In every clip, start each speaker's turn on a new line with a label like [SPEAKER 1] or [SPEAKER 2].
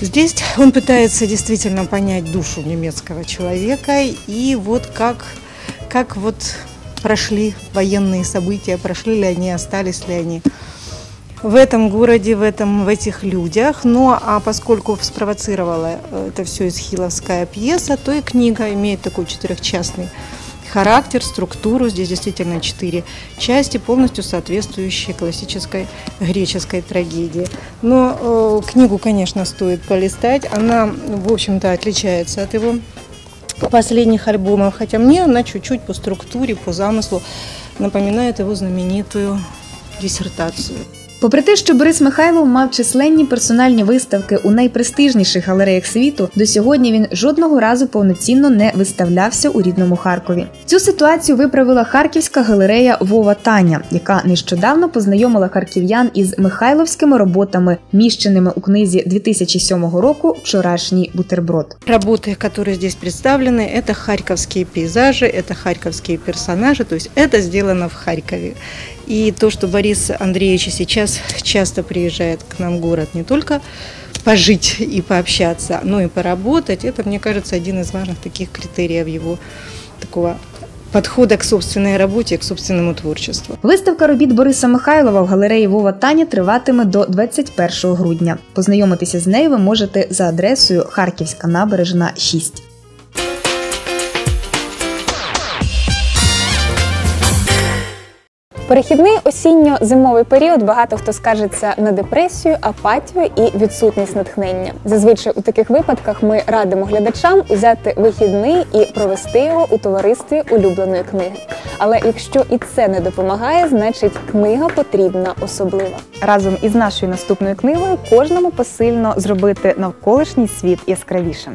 [SPEAKER 1] Здесь он пытается действительно понять душу немецкого человека и вот как, как вот прошли военные события, прошли ли они, остались ли они в этом городе, в, этом, в этих людях. Ну а поскольку спровоцировала э, это все исхиловская пьеса, то и книга имеет такой четырехчастный характер, структуру. Здесь действительно четыре части, полностью соответствующие классической греческой трагедии. Но э, книгу, конечно, стоит полистать. Она, в общем-то, отличается от его последних альбомов, хотя мне она чуть-чуть по структуре, по замыслу напоминает его знаменитую диссертацию.
[SPEAKER 2] Попри те, що Борис Михайлов мав численні персональні виставки у найпрестижніших галереях світу, до сьогодні він жодного разу повноцінно не виставлявся у рідному Харкові. Цю ситуацію виправила харківська галерея Вова Таня, яка нещодавно познайомила харків'ян із михайловськими роботами, міщеними у книзі 2007 року Вчорашній бутерброд.
[SPEAKER 1] Работы, которые здесь представлены, это харьковские пейзажи, это харьковские персонажи, то есть это сделано в Харькове. И то, что Борис Андреевич сейчас часто приезжает к нам в город не только пожить и пообщаться, но и поработать, это, мне кажется, один из важных таких критериев его такого подхода к собственной работе, к собственному творчеству.
[SPEAKER 2] Виставка робіт Бориса Михайлова в галереї Вова Таня триватиме до 21 грудня. Познайомитися з нею ви можете за адресою Харківська набережна 6.
[SPEAKER 3] Перехідний осінньо-зимовий період багато хто скаржиться на депресію, апатію і відсутність натхнення. Зазвичай у таких випадках ми радимо глядачам узяти вихідний і провести його у товаристві улюбленої книги. Але якщо і це не допомагає, значить книга потрібна особлива. Разом із нашою наступною книгою кожному посильно зробити навколишній світ яскравішим.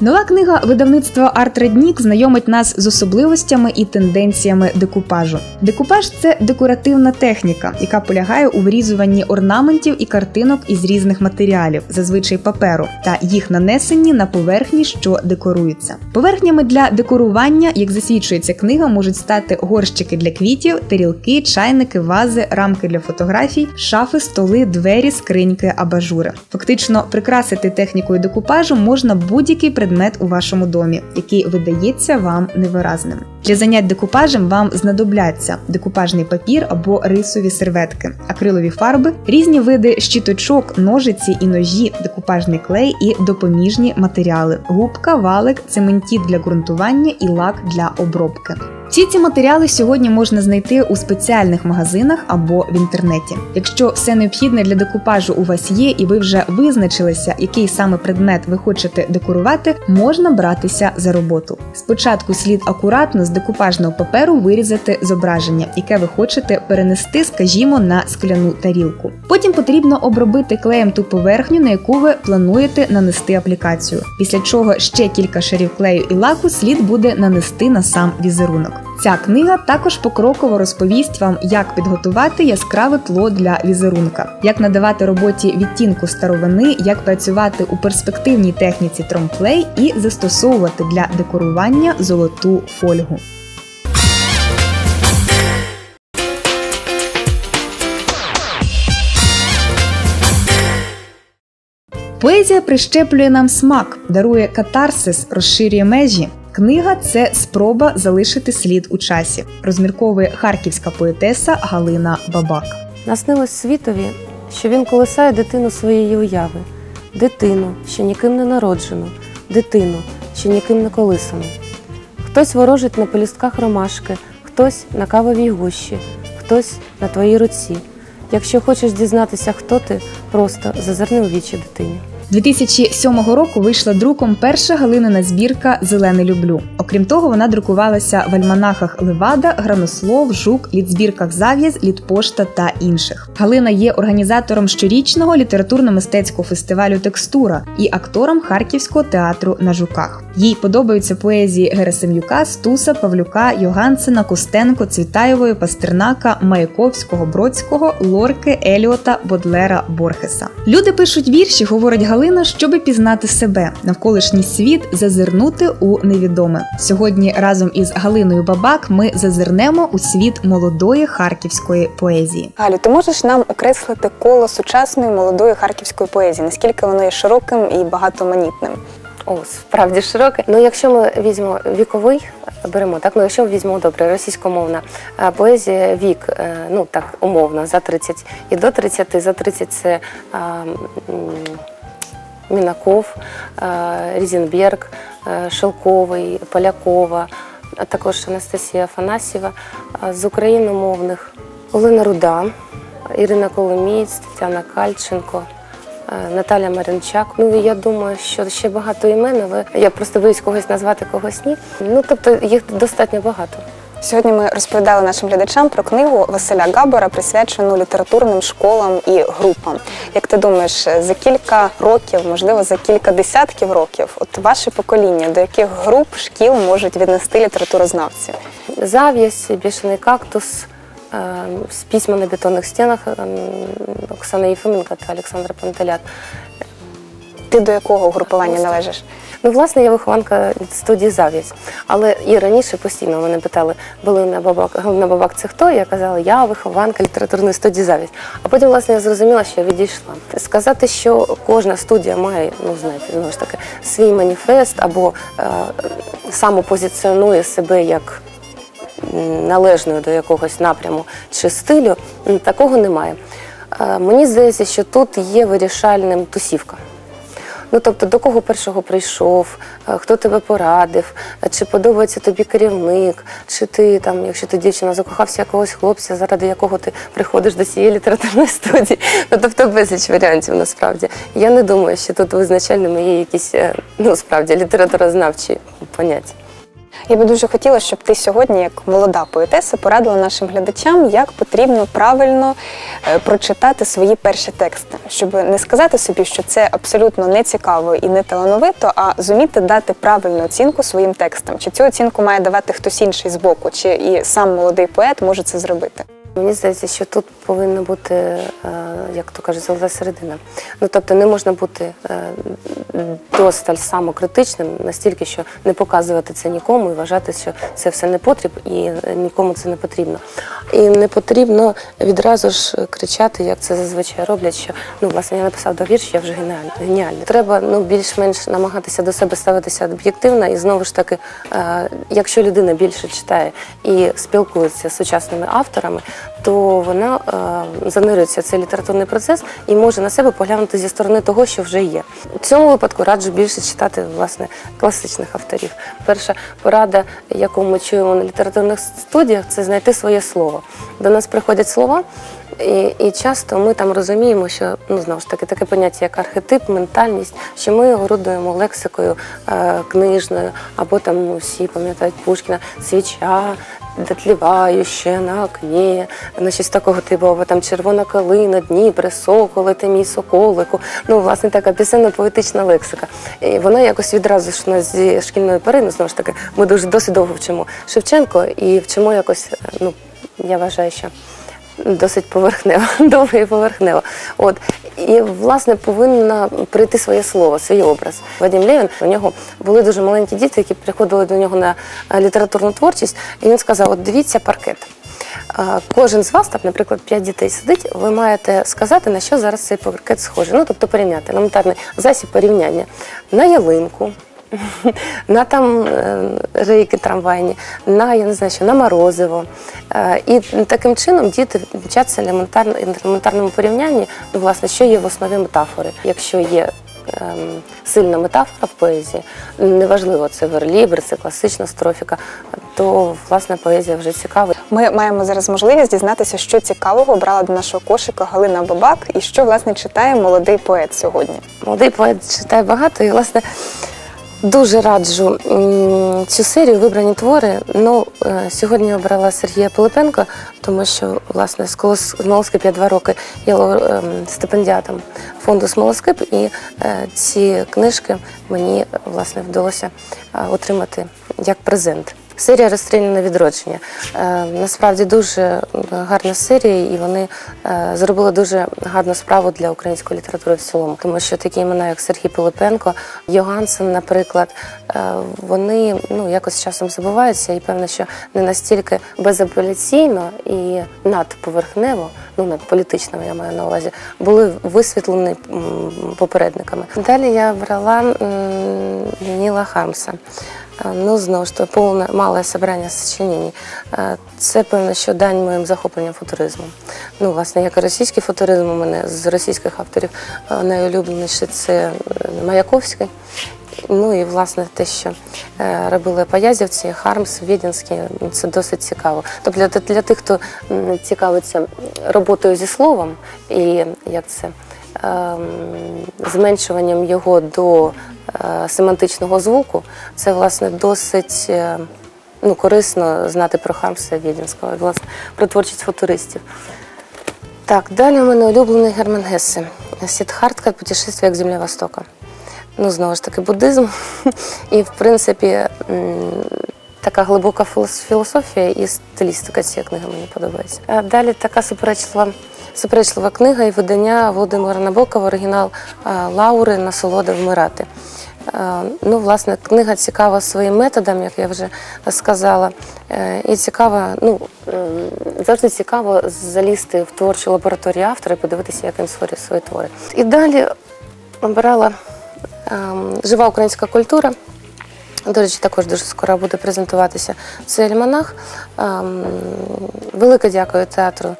[SPEAKER 2] Нова книга видавництва Арт-Реднік знайомить нас з особливостями і тенденціями декупажу. Декупаж це декоративна техніка, яка полягає у вирізуванні орнаментів і картинок із різних матеріалів, зазвичай паперу, та їх нанесенні на поверхні, що декоруються. Поверхнями для декорування, як засвідчується книга, можуть стати горщики для квітів, тарілки, чайники, вази, рамки для фотографій, шафи, столи, двері, скриньки, абажури. Фактично, прикрасити технікою декупажу можна будь-який предмет у вашому домі, який видається вам невиразним. Для занять декупажем вам знадобляться декупажний папір або рисові серветки, акрилові фарби, різні види щіточок, ножиці і ножі, декупажний клей і допоміжні матеріали, губка, валик, цементіт для ґрунтування і лак для обробки. Всі ці матеріали сьогодні можна знайти у спеціальних магазинах або в інтернеті. Якщо все необхідне для декупажу у вас є, і ви вже визначилися, який саме предмет ви хочете декорувати, можна братися за роботу. Спочатку слід акуратно з декупажного паперу вирізати зображення, яке ви хочете перенести, скажімо, на скляну тарілку. Потім потрібно обробити клеєм ту поверхню, на яку ви плануєте нанести аплікацію. Після чого ще кілька шарів клею і лаку слід буде нанести на сам візерунок. Ця книга також покроково розповість вам, як підготувати яскраве тло для візерунка, як надавати роботі відтінку старовини, як працювати у перспективній техніці тромплей і застосовувати для декорування золоту фольгу. Поезія прищеплює нам смак, дарує катарсис, розширює межі. Книга це спроба залишити слід у часі, розмірковує харківська поетеса Галина Бабак.
[SPEAKER 4] Наснилось світові, що він колисає дитину своєї уяви, дитину, що ніким не народжену, дитину, що ніким не колисану. Хтось ворожить на пелюстках ромашки, хтось на кавовій гущі, хтось на твоїй руці. Якщо хочеш дізнатися, хто ти, просто зазирни у вічі дитині.
[SPEAKER 2] 2007 року вийшла друком перша Галинина збірка Зелене люблю. Окрім того, вона друкувалася в альманахах Левада, Гранослов, Жук, літзбірках Зав'яз, Літпошта та інших. Галина є організатором щорічного літературно-мистецького фестивалю Текстура і актором Харківського театру на Жуках. Їй подобаються поезії Герасим'юка, Стуса, Павлюка, Йогансена, Костенко, Цвітаєвої, Пастернака, Маяковського, Бродського, Лорки, Еліота, Бодлера, Борхеса. Люди пишуть вірші, говорить Галина. Галина, щоби пізнати себе, навколишній світ, зазирнути у невідоме. Сьогодні разом із Галиною Бабак ми зазирнемо у світ молодої харківської поезії.
[SPEAKER 3] Галю, ти можеш нам окреслити коло сучасної молодої харківської поезії? Наскільки воно є широким і багатоманітним?
[SPEAKER 4] О, справді широке. Ну, якщо ми візьмемо віковий, беремо так. Ну, якщо ми візьмемо добре, російськомовна е, поезія вік, е, ну так умовно, за 30 і до 30, за 30 це а, Мінаков, е, Різенберг, е, Шелковий, Полякова, а також Анастасія Афанасьєва з україномовних Олена Руда, Ірина Коломієць, Тетяна Кальченко. е, Наталя Маринчак. Ну я думаю, що ще багато імен, але я просто боюсь когось назвати, когось ні. Ну тобто їх достатньо багато.
[SPEAKER 3] Сьогодні ми розповідали нашим глядачам про книгу Василя Габора, присвячену літературним школам і групам. Як ти думаєш, за кілька років, можливо, за кілька десятків років, от ваше покоління, до яких груп шкіл можуть віднести літературознавці?
[SPEAKER 4] Зав'язь, бішений кактус, е, з письма на бетонних стінах е, Оксана Єфименко та Олександр Пантелят.
[SPEAKER 3] Ти до якого групування належиш?
[SPEAKER 4] Ну, власне, я вихованка студії Зав'язь. Але і раніше постійно мене питали, Галина Бабак, Галина Бабак це хто? Я казала, я вихованка літературної студії Зав'язь. А потім, власне, я зрозуміла, що я відійшла. Сказати, що кожна студія має, ну знаєте, знову ж таки, свій маніфест або е, самопозиціонує себе як належною до якогось напряму чи стилю, такого немає. Е, Мені здається, що тут є вирішальним тусівка. Ну, тобто, до кого першого прийшов, е, хто тебе порадив, е, чи подобається тобі керівник, чи ти там, якщо ти дівчина, закохався якогось хлопця, заради якого ти приходиш до цієї літературної студії. Ну тобто безліч варіантів насправді. Я не думаю, що тут визначальними є якісь е, ну справді літературознавчі поняття.
[SPEAKER 3] Я би дуже хотіла, щоб ти сьогодні, як молода поетеса, порадила нашим глядачам, як потрібно правильно е, прочитати свої перші тексти, щоб не сказати собі, що це абсолютно не цікаво і не талановито, а зуміти дати правильну оцінку своїм текстам. Чи цю оцінку має давати хтось інший з боку, чи і сам молодий поет може це зробити?
[SPEAKER 4] Мені здається, що тут повинна бути, е, як то кажуть, золота середина. Ну тобто не можна бути е, досталь самокритичним настільки, що не показувати це нікому і вважати, що це все не потріб і е, нікому це не потрібно. І не потрібно відразу ж кричати, як це зазвичай роблять, що ну власне я написав до вірш, я вже геніальний. геніальний. Треба ну більш-менш намагатися до себе ставитися об'єктивно, і знову ж таки, е, якщо людина більше читає і спілкується з сучасними авторами, то вона е, занирюється в цей літературний процес і може на себе поглянути зі сторони того, що вже є. У цьому випадку раджу більше читати власне класичних авторів. Перша порада, яку ми чуємо на літературних студіях, це знайти своє слово. До нас приходять слова. І, і часто ми там розуміємо, що ну знову ж таки таке поняття, як архетип, ментальність, що ми орудуємо лексикою е, книжною, або там ну, всі пам'ятають Пушкіна свіча, дотліваюче на окні, ну щось такого типу, або там червона калина, Дніпре, соколи, ти мій соколику. Ну, власне, така пісенно-поетична лексика. І вона якось відразу ж нас зі шкільної пори, ну знову ж таки, ми дуже досить довго вчимо Шевченко і вчимо якось, е, ну я вважаю, що досить поверхнево, довго і поверхнево. От і власне повинна прийти своє слово, свій образ. Вадим Левін, у нього були дуже маленькі діти, які приходили до нього на е, літературну творчість, і він сказав: От дивіться паркет. Е, Кожен з вас, там, наприклад, п'ять дітей сидить, ви маєте сказати, на що зараз цей паркет схожий. Ну, тобто порівняти елементарний засіб порівняння на ялинку, на там е, рейки трамвайні, на я не знаю, що на морозиво. Е, І таким чином діти вчаться елементарно елементарному порівнянні, ну, власне, що є в основі метафори. Якщо є ем, сильна метафора в поезії, неважливо, це верлібр, це класична строфіка, то власне поезія вже цікава.
[SPEAKER 3] Ми маємо зараз можливість дізнатися, що цікавого брала до нашого кошика Галина Бабак і що власне читає молодий поет сьогодні.
[SPEAKER 4] Молодий поет читає багато і, власне, дуже раджу цю серію вибрані твори. Ну, е, сьогодні обрала Сергія Пилипенка, тому що, власне, Смолоскип я два роки є ем, стипендіатом фонду Смолоскип, і е, ці книжки мені, власне, вдалося е, отримати як презент. Серія розстріляне відродження. Е, Насправді дуже гарна серія, і вони е, зробили дуже гарну справу для української літератури в цілому. Тому що такі імена, як Сергій Пилипенко, Йогансен, наприклад, вони ну якось з часом забуваються, і певно, що не настільки безапеляційно і надповерхнево, ну надполітично, я маю на увазі, були висвітлені попередниками. Далі я брала Ніла Хармса. Е, Ну, знову ж таки, повне мале собрання сочинень. Е, Це певно, що дань моїм захопленням футуризмом. Ну, власне, як і російський футуризм у мене з російських авторів е, найулюбленіший це е, Маяковський. Ну і власне те, що е, робили Паязівці, Хармс, Відінський, ну, це досить цікаво. Тобто для, для тих, хто цікавиться роботою зі словом і як це ем, зменшуванням його до е, семантичного звуку, це власне досить е, ну, корисно знати про Хармса Відінського, власне, про творчість футуристів. Так, далі у мене улюблений Герман Гессе. Сідхартка «Путешествие к земле Востока. Ну, знову ж таки, буддизм. І, в принципі, така глибока філос- філософія і стилістика цієї книги мені подобається. А далі така суперечлива, суперечлива книга і видання Володимира Набокова, оригінал Лаури Насолода вмирати. Е, Ну, власне, книга цікава своїм методом, як я вже сказала. Е, І цікава, ну завжди цікаво залізти в творчу лабораторію автора і подивитися, як він створює свої твори. І далі обирала жива українська культура. До речі, також дуже скоро буде презентуватися цей альманах. Ем, Велике дякую театру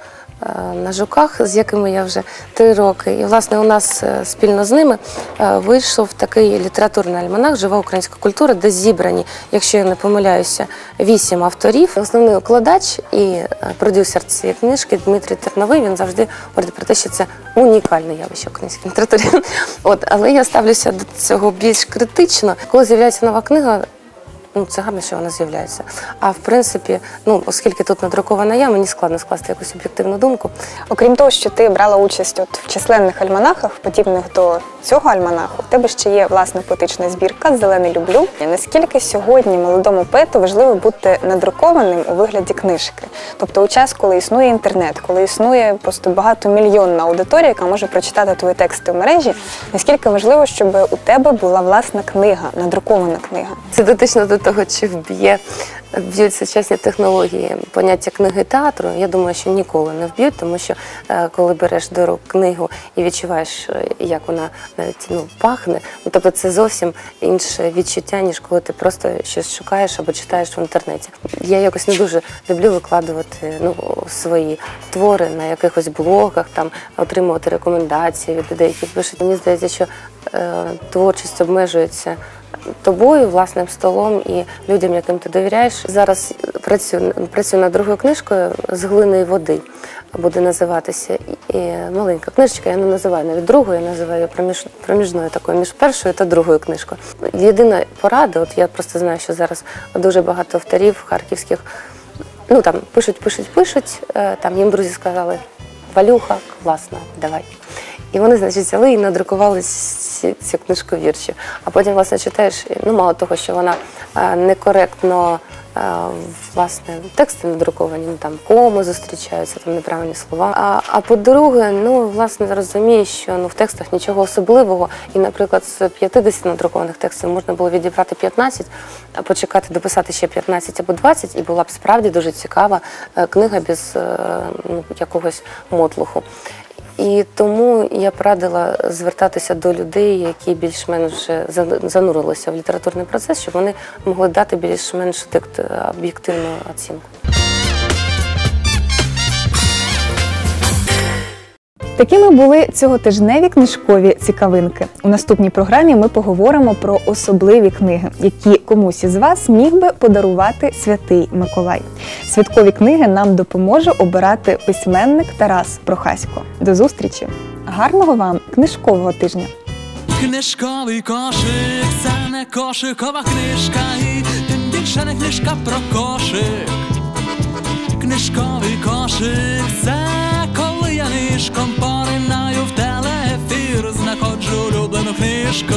[SPEAKER 4] на жуках, з якими я вже три роки. І, власне, у нас е, спільно з ними е, вийшов такий літературний альманах Жива українська культура, де зібрані, якщо я не помиляюся, вісім авторів. Основний укладач і е, продюсер цієї книжки Дмитрій Терновий. Він завжди говорить про те, що це унікальне явище в українській літературі. От, але я ставлюся до цього більш критично. Коли з'являється нова книга, ну це гарно, що вона з'являється. А в принципі, ну оскільки тут надрукована я, мені складно скласти якусь об'єктивну думку.
[SPEAKER 3] Окрім того, що ти брала участь от в численних альманахах, подібних до цього альманаху, у тебе ще є власна поетична збірка Зелений люблю. Наскільки сьогодні молодому поету важливо бути надрукованим у вигляді книжки? Тобто, у час, коли існує інтернет, коли існує просто багатомільйонна аудиторія, яка може прочитати твої тексти в мережі, наскільки важливо, щоб у тебе була власна книга, надрукована книга?
[SPEAKER 4] Це дотично до того, чи вб'є вб'ють сучасні технології поняття книги театру. Я думаю, що ніколи не вб'ють, тому що е, коли береш до рук книгу і відчуваєш, е, як вона навіть ну пахне, ну тобто це зовсім інше відчуття, ніж коли ти просто щось шукаєш або читаєш в інтернеті. Я якось не дуже люблю викладувати ну свої твори на якихось блогах, там отримувати рекомендації від людей, які пишуть. Мені здається, що е, творчість обмежується тобою, власним столом і людям, яким ти довіряєш. Зараз працюю, працюю над другою книжкою з глини і води. Буде називатися і маленька книжечка. Я не називаю навіть другою, я називаю проміж, проміжною такою між першою та другою книжкою. Єдина порада, от я просто знаю, що зараз дуже багато авторів харківських, ну там пишуть, пишуть, пишуть. е, Там їм друзі сказали, Валюха, класно, давай. І вони, значить, взяли і надрукували ці- цю книжку віршів. А потім, власне, читаєш, ну, мало того, що вона е, некоректно, е, власне, тексти надруковані, ну там коми зустрічаються, там неправильні слова. А, а по-друге, ну, власне, розумієш, що ну, в текстах нічого особливого. І, наприклад, з 50 надрукованих текстів можна було відібрати 15, а почекати, дописати ще 15 або 20, і була б справді дуже цікава е, книга без ну, якогось мотлуху. І тому я б радила звертатися до людей, які більш-менш занурилися в літературний процес, щоб вони могли дати більш-менш дик- об'єктивну оцінку.
[SPEAKER 2] Такими були цьоготижневі книжкові цікавинки. У наступній програмі ми поговоримо про особливі книги, які комусь із вас міг би подарувати святий Миколай. Святкові книги нам допоможе обирати письменник Тарас Прохасько. До зустрічі! Гарного вам книжкового тижня!
[SPEAKER 5] Книжковий кошик, це не кошикова книжка, і тим більше не книжка про кошик. Книжковий кошик, це я нишком поринаю в телеефір, знаходжу улюблену книжку